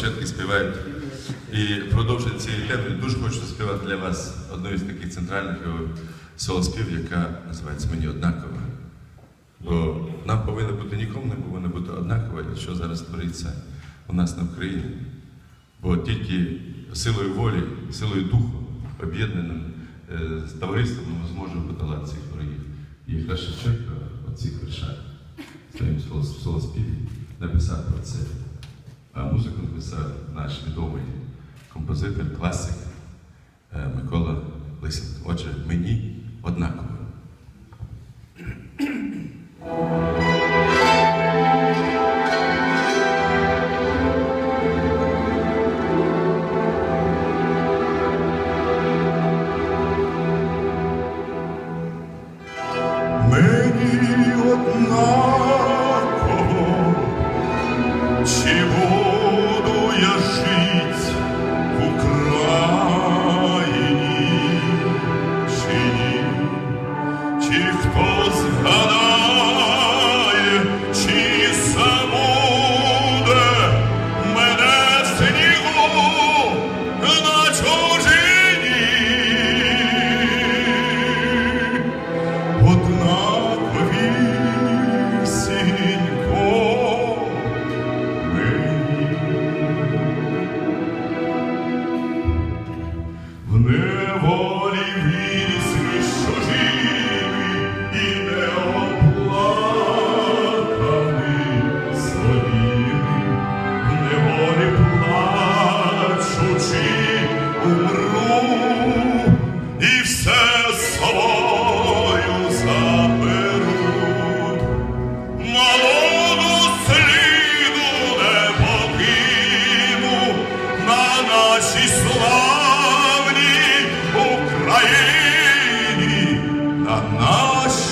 Шевченки співають. І продовження цієї теми дуже хочу заспівати для вас одну із таких центральних солоспів, яка називається Мені однаково. Бо нам повинно бути нікому не повинно бути однаково, що зараз твориться у нас на Україні. Бо тільки силою волі, силою духу, об'єднаним е, з товариством ми зможемо подолати цих ворогів. І якраз Шевченко в цих віршах в своїм солос- солоспіві написав про це. А музику написав наш відомий композитор, класик е, Микола Лисенко. Отже, мені однаково.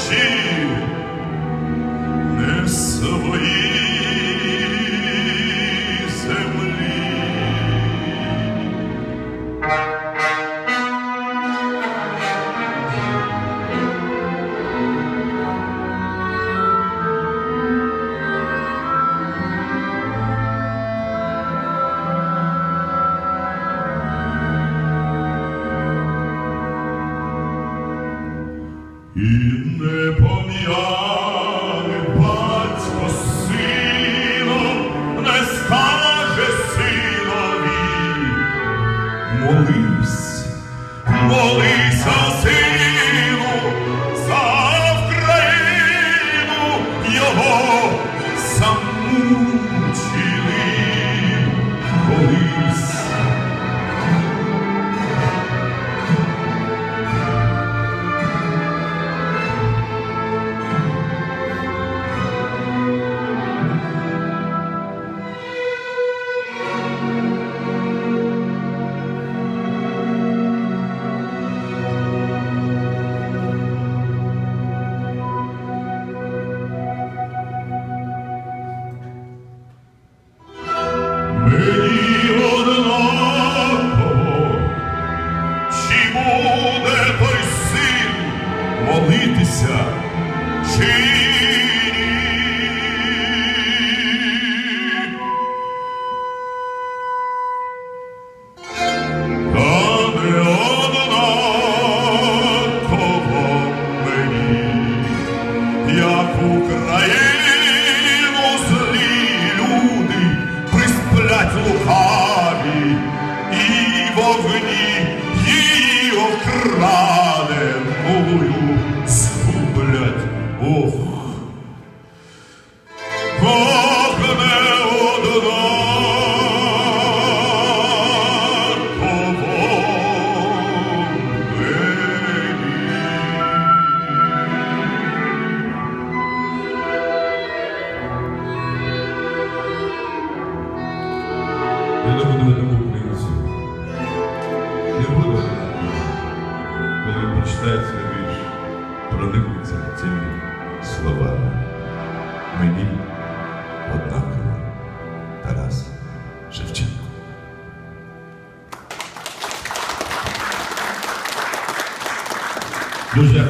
see І не пом'яне молитися, чи Цей вірш, проникнеться цими словами. Мені однаково Тарас Шевченко. Дуже